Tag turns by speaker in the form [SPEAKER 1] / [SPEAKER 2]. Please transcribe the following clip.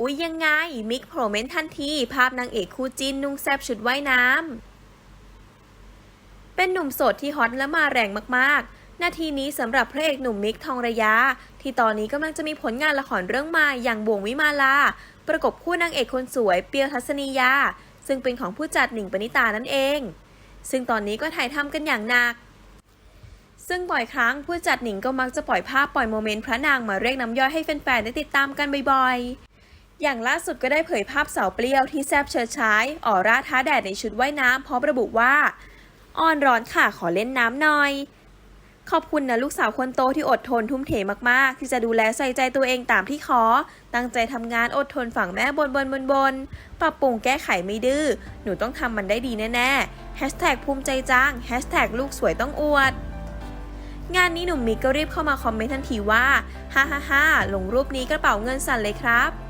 [SPEAKER 1] อุ๊ยยังไง มิกโผล่เม้นทันที ภาพนางเอกคู่จิ้นนุ่งแซบชุดว่ายน้ำ เป็นหนุ่มโสดที่ฮอตและมาแรงมากๆ นาทีนี้สำหรับพระเอกหนุ่มมิกทองระยะ ที่ตอนนี้กำลังจะมีผลงานละครเรื่องใหม่อย่างบ่วงวิมาลา ประกบคู่นางเอกคนสวยเปียวทัศนียา ซึ่งเป็นของผู้จัดหนิงปณิตานั่นเอง ซึ่งตอนนี้ก็ถ่ายทำกันอย่างหนักซึ่งบ่อยครั้งผู้จัดหนิงก็มักจะปล่อยภาพปล่อยโมเมนต์พระนางมาเรียกน้ำย่อยให้แฟนๆ ได้ติดตามกันบ่อยๆ อย่างล่าสุดก็ได้เผยภาพสาวเปรี้ยวที่แซบเชิดฉายออร่าท้าแดดในชุดว่ายน้ำพร้อมระบุว่าอ่อนร้อนค่ะขอเล่นน้ำหน่อย ขอบคุณนะลูกสาวคนโตที่อดทนทุ่มเทมากๆ ที่จะดูแลใส่ใจตัวเองตามที่ขอ ตั้งใจทำงานอดทนฝั่งแม่บนบนบนบนปรับปรุงแก้ไขไม่ดื้อ หนูต้องทำมันได้ดีแน่ๆแฮชแท็กภูมิใจจังแฮชแท็กลูกสวยต้องอวดงานนี้หนุ่มมิกก็รีบเข้ามาคอมเมนต์ทันทีว่า ฮ่าฮ่าฮ่าลงรูปนี้กระเป๋าเงินสั่นเลยครับ